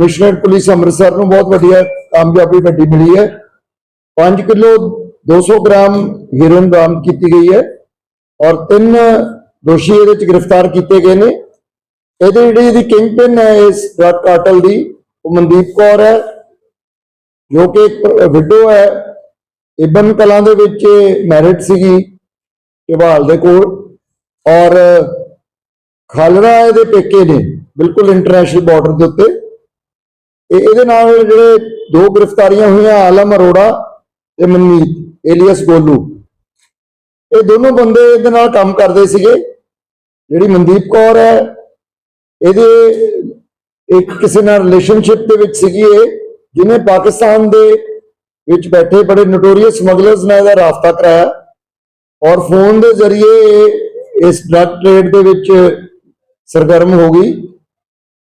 Commissioner police Amritsar ਨੂੰ ਬਹੁਤ ਵਧੀਆ ਕਾਮਯਾਬੀ ਵੱਡੀ ਮਿਲੀ ਹੈ। 5 ਕਿਲੋ 200 ਗ੍ਰਾਮ ਹੀਰੋਇਨ ਬਰਾਮਦ ਕੀਤੀ ਗਈ ਹੈ ਔਰ ਤਿੰਨ ਦੋਸ਼ੀ ਇਹਦੇ ਵਿੱਚ ਗ੍ਰਿਫਤਾਰ ਕੀਤੇ ਗਏ ਨੇ। ਇਹਦੇ ਜਿਹੜੀ ਇਹਦੀ ਕਿੰਗ ਪਿਨ ਹੈ, ਇਸ ਡਰਗ ਕਾਰਟਲ ਦੀ, ਉਹ ਮਨਦੀਪ ਕੌਰ ਹੈ, ਜੋ ਕਿ ਇੱਕ ਵਿਡੋ ਹੈ। ਇਬਨ ਕਲਾਂ ਦੇ ਵਿੱਚ ਮੈਰਿਟ ਸੀਗੀ ਇਵਾਲ ਦੇ ਕੋਲ। ਔਰ ਖਾਲੜਾ ਇਹਦੇ ਪੇਕੇ ਨੇ, ਬਿਲਕੁਲ ਇੰਟਰਨੈਸ਼ਨਲ ਬਾਰਡਰ ਦੇ ਉੱਤੇ। ਇਹਦੇ ਨਾਲ ਜਿਹੜੇ ਦੋ ਗ੍ਰਿਫਤਾਰੀਆਂ ਹੋਈਆਂ, ਆਲਮ ਅਰੋੜਾ ਤੇ ਮਨਮੀਤ, ਏਲੀਅਸ ਗੋਲੂ। ਇਹ ਦੋਨੋਂ ਬੰਦੇ ਇਹਦੇ ਨਾਲ ਕੰਮ ਕਰਦੇ ਸੀਗੇ। ਜਿਹੜੀ ਮਨਦੀਪ ਕੌਰ ਹੈ, ਇਹਦੇ ਇੱਕ ਕਿਸੇ ਨਾਲ ਰਿਲੇਸ਼ਨਸ਼ਿਪ ਦੇ ਵਿੱਚ ਸੀਗੀ ਇਹ, ਜਿਹਨੇ ਪਾਕਿਸਤਾਨ ਦੇ ਵਿੱਚ ਬੈਠੇ ਬੜੇ ਨੋਟੋਰੀਅਸ ਸਮਗਲਰਸ ਨਾਲ ਇਹਦਾ ਰਾਬਤਾ ਕਰਾਇਆ। ਔਰ ਫੋਨ ਦੇ ਜ਼ਰੀਏ ਇਹ ਇਸ ਡਰਗ ਟ੍ਰੇਡ ਦੇ ਵਿੱਚ ਸਰਗਰਮ ਹੋ ਗਈ।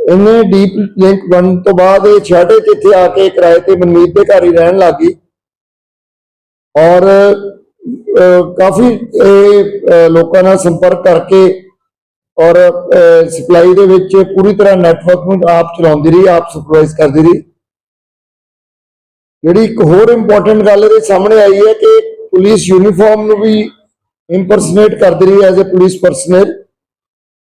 ਇਹਨੇ ਡੀਪ ਲਿੰਕ ਬਣਨ ਤੋਂ ਬਾਅਦ ਇਹ ਛਾਟੇ ਚ ਇੱਥੇ ਆ ਕੇ ਕਿਰਾਏ ਤੇ ਮਨਮੀਤ ਦੇ ਘਰ ਹੀ ਰਹਿਣ ਲੱਗ ਗਈ। ਔਰ ਕਾਫੀ ਇਹ ਲੋਕਾਂ ਨਾਲ ਸੰਪਰਕ ਕਰਕੇ ਔਰ ਸਪਲਾਈ ਦੇ ਵਿੱਚ ਪੂਰੀ ਤਰ੍ਹਾਂ ਨੈਟਵਰਕ ਨੂੰ ਆਪ ਚਲਾਉਂਦੀ ਰਹੀ, ਆਪ ਸੁਪਰਵਾਈਜ਼ ਕਰਦੀ ਰਹੀ। ਜਿਹੜੀ ਇੱਕ ਹੋਰ ਇੰਪੋਰਟੈਂਟ ਗੱਲ ਇਹਦੇ ਸਾਹਮਣੇ ਆਈ ਹੈ ਕਿ ਪੁਲਿਸ ਯੂਨੀਫਾਰਮ ਨੂੰ ਵੀ ਇੰਪਰਸਨੇਟ ਕਰਦੀ ਰਹੀ as a police personnel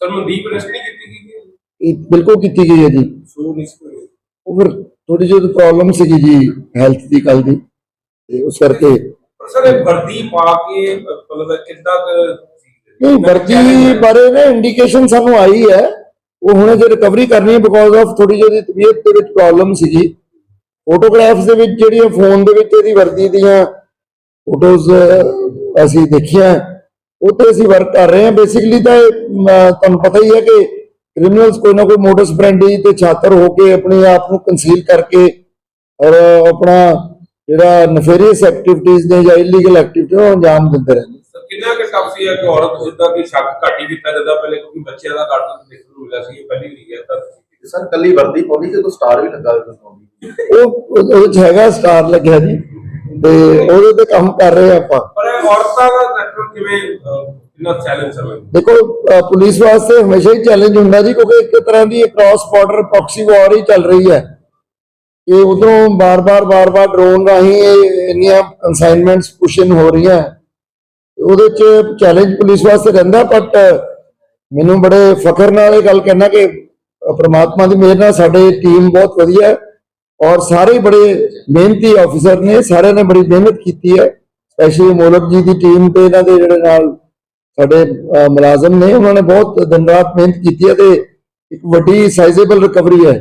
sir Mandeep arrest ਨਹੀਂ ਕੀਤੀ ਗਈ ਇਹ ਬਿਲਕੁਲ ਕੀਤੀ ਗਈ ਹੈ ਜੀ। ਸੋ ਨਹੀਂ ਸੀ ਹੋਈ। ਉਹ ਫਿਰ ਥੋੜੀ ਜਿਹੀ ਪ੍ਰੋਬਲਮ ਸੀਗੀ ਜੀ ਹੈਲਥ ਦੀ ਕੱਲ ਦੀ। ਤੇ ਉਸ ਕਰਕੇ ਪਰ ਸਰ ਇਹ ਵਰਦੀ ਪਾ ਕੇ ਮਤਲਬ ਕਿੱਦਾਂ ਕੁ ਸੀ? ਨਹੀਂ ਵਰਜੀ ਬਾਰੇ ਨਾ ਇੰਡੀਕੇਸ਼ਨ ਸਾਨੂੰ ਆਈ ਹੈ। ਉਹ ਹੁਣੇ ਜੇ ਰਿਕਵਰੀ ਕਰਨੀ ਹੈ ਬਿਕੋਜ਼ ਆਫ ਥੋੜੀ ਜਿਹੀ ਤਬੀਅਤ ਦੇ ਵਿੱਚ ਪ੍ਰੋਬਲਮ ਸੀਗੀ। ਫੋਟੋਗ੍ਰਾਫਸ ਦੇ ਵਿੱਚ ਜਿਹੜੀਆਂ ਫੋਨ ਦੇ ਵਿੱਚ ਇਹਦੀ ਵਰਦੀ ਦੀਆਂ ਫੋਟੋਜ਼ ਅਸੀਂ ਦੇਖੀਆਂ। ਤੇ ਅਸੀਂ ਵਰਕ ਕਰ ਰਹੇ ਹਾਂ। ਬੇਸਿਕਲੀ ਤਾਂ ਇਹ, ਤੁਹਾਨੂੰ ਪਤਾ ਹੀ ਹੈ ਕਿ ਕ੍ਰਿਮੀਨਲਸ ਕੋਈ ਨਾ ਕੋਈ ਮੋਟਸ ਬ੍ਰੈਂਡੀ ਤੇ ਛਾਤਰ ਹੋ ਕੇ ਆਪਣੇ ਆਪ ਨੂੰ ਕੰਸੀਲ ਕਰਕੇ ਔਰ ਆਪਣਾ ਜਿਹੜਾ ਨਫੇਰੀਅਸ ਐਕਟੀਵਿਟੀਜ਼ ਨੇ ਜਾਂ ਇਲੀਗਲ ਐਕਟੀਵਿਟੀ ਨੂੰ ਅੰਜਾਮ ਦਿੰਦੇ ਰਹਿੰਦੇ ਸਰ ਕਿੰਨਾ ਕਿ ਟਫ ਸੀ ਹੈ ਕਿ ਔਰਤ ਜਿੱਦਾਂ ਕਿ ਸ਼ੱਕ ਘੱਟ ਹੀ ਕੀਤਾ ਜਾਂਦਾ? ਪਹਿਲੇ ਕਿਉਂਕਿ ਬੱਚਿਆਂ ਦਾ ਘੱਟ ਦੇਖਣ ਨੂੰ ਮਿਲਿਆ ਸੀ ਇਹ ਪਹਿਲੀ ਵਾਰੀ ਗਿਆ ਤਾਂ। ਸਰ ਕੱਲੀ ਵਰਦੀ ਪਾਉਣੀ ਕਿ ਕੋਈ ਸਟਾਰ ਵੀ ਲੱਗਾ ਹੋਇਆ ਉਹ ਉਹ- ਹੈਗਾ ਸਟਾਰ ਲੱਗਿਆ ਜੀ। ਤੇ ਉਹਦੇ ਤੇ ਕੰਮ ਕਰ ਰਹੇ ਆਪਾਂ। ਔਰਤਾਂ ਦਾ ਨੈਟਵਰਕ ਕਿਵੇਂ ਅ, ਚੈਲੰਜ ਸਮਝ ਦੇਖੋ ਪੁਲਿਸ ਵਾਸਤੇ ਹਮੇਸ਼ਾ ਹੀ ਚੈਲੰਜ ਹੁੰਦਾ ਜੀ ਕਿਉਂਕਿ ਇੱਕ ਤਰ੍ਹਾਂ ਦੀ ਕ੍ਰਾਸ ਬਾਰਡਰ ਪ੍ਰੋਕਸੀ ਵਾਰ ਹੀ ਚੱਲ ਰਹੀ ਹੈ। ਇਹ ਉਧਰੋਂ ਬਾਰ-ਬਾਰ ਬਾਰ-ਬਾਰ ਡਰੋਨ ਰਾਹੀਂ ਇਹ ਇੰਨੀਆਂ ਕਨਸਾਈਨਮੈਂਟਸ ਪੁਸ਼ਨ ਹੋ ਰਹੀਆਂ। ਉਹਦੇ ਚ ਚੈਲੰਜ ਪੁਲਿਸ ਵਾਸਤੇ ਰਹਿੰਦਾ ਬਟ ਮੈਨੂੰ ਬੜੇ ਫਖਰ ਨਾਲ ਇਹ ਗੱਲ ਕਹਿਣਾ ਕਿ ਪ੍ਰਮਾਤਮਾ ਦੀ ਮਿਹਰ ਨਾਲ ਸਾਡੇ ਟੀਮ ਬਹੁਤ ਵਧੀਆ ਹੈ। ਔਰ ਸਾਰੇ ਬੜੇ ਮਿਹਨਤੀ ਆਫੀਸਰ ਨੇ ਸਾਰਿਆਂ ਨੇ ਬੜੀ ਮਿਹਨਤ ਕੀਤੀ ਹੈ। ਸਪੈਸ਼ਲੀ ਮੋਲਕ ਜੀ ਦੀ ਟੀਮ ਤੇ ਇਹਨਾਂ ਦੇ ਜਿਹੜੇ ਨਾਲ ਸਾਡੇ ਮੁਲਾਜ਼ਮ ਨੇ, ਉਹਨਾਂ ਨੇ ਬਹੁਤ ਦਿਨ ਰਾਤ ਮਿਹਨਤ ਕੀਤੀ ਹੈ ਤੇ ਇੱਕ ਵੱਡੀ ਸਾਈਜ਼ੇਬਲ ਰਿਕਵਰੀ ਹੈ।